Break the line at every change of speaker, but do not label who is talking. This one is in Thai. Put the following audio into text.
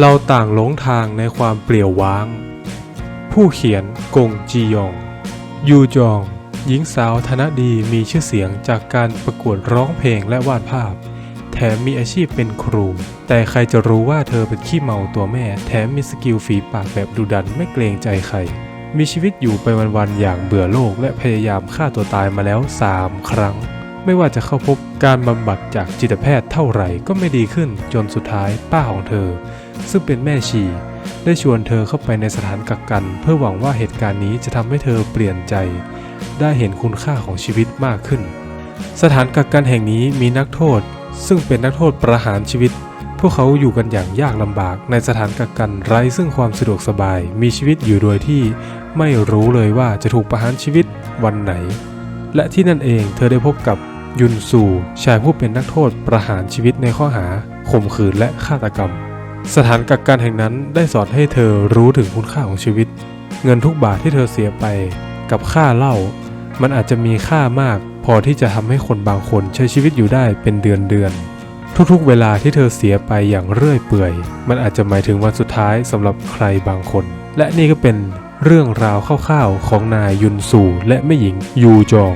เราต่างหลงทางในความเปลี่ยวว้าง ผู้เขียนกงจียอง ยูจอง หญิงสาวธนดีมีชื่อเสียงจากการประกวดร้องเพลงและวาดภาพ แถมมีอาชีพเป็นครู แต่ใครจะรู้ว่าเธอเป็นขี้เมาตัวแม่ แถมมีสกิลฝีปากแบบดุดันไม่เกรงใจใคร มีชีวิตอยู่ไปวันๆอย่างเบื่อโลกและพยายามฆ่าตัวตายมาแล้ว 3 ครั้ง ไม่ว่าจะเข้าพบการบำบัดจากจิตแพทย์เท่าไหร่ก็ไม่ดีขึ้นจนสุดท้ายป้าของเธอ ซึ่งเป็นแม่ชี ได้ชวนเธอเข้าไปในสถานกักกัน เพื่อหวังว่าเหตุการณ์นี้จะทำให้เธอเปลี่ยนใจ ได้เห็นคุณค่าของชีวิตมากขึ้น สถานกักกันแห่งนี้มีนักโทษ ซึ่งเป็นนักโทษประหารชีวิต พวกเขาอยู่กันอย่างยากลำบากในสถานกักกันไร้ซึ่งความสะดวกสบาย มีชีวิตอยู่โดยที่ไม่รู้เลยว่าจะถูกประหารชีวิตวันไหนและที่นั่นเองเธอได้พบกับ ยุนซูชายผู้เป็นนักโทษประหารชีวิตในข้อหาข่มขืนและฆาตกรรม สถานกักกันแห่งนั้นได้สอนให้เธอรู้ถึงคุณค่าของชีวิต เงินทุกบาทที่เธอเสียไปกับค่าเหล้ามันอาจจะมีค่ามาก พอที่จะทำให้คนบางคนใช้ชีวิตอยู่ได้เป็นเดือนเดือนๆทุกๆ เวลาที่เธอเสียไปอย่างเรื่อยเปื่อย มันอาจจะหมายถึงวันสุดท้ายสำหรับใครบางคน และนี่ก็เป็นเรื่องราวคร่าวๆของนายยุนซูและแม่หญิงยูจอง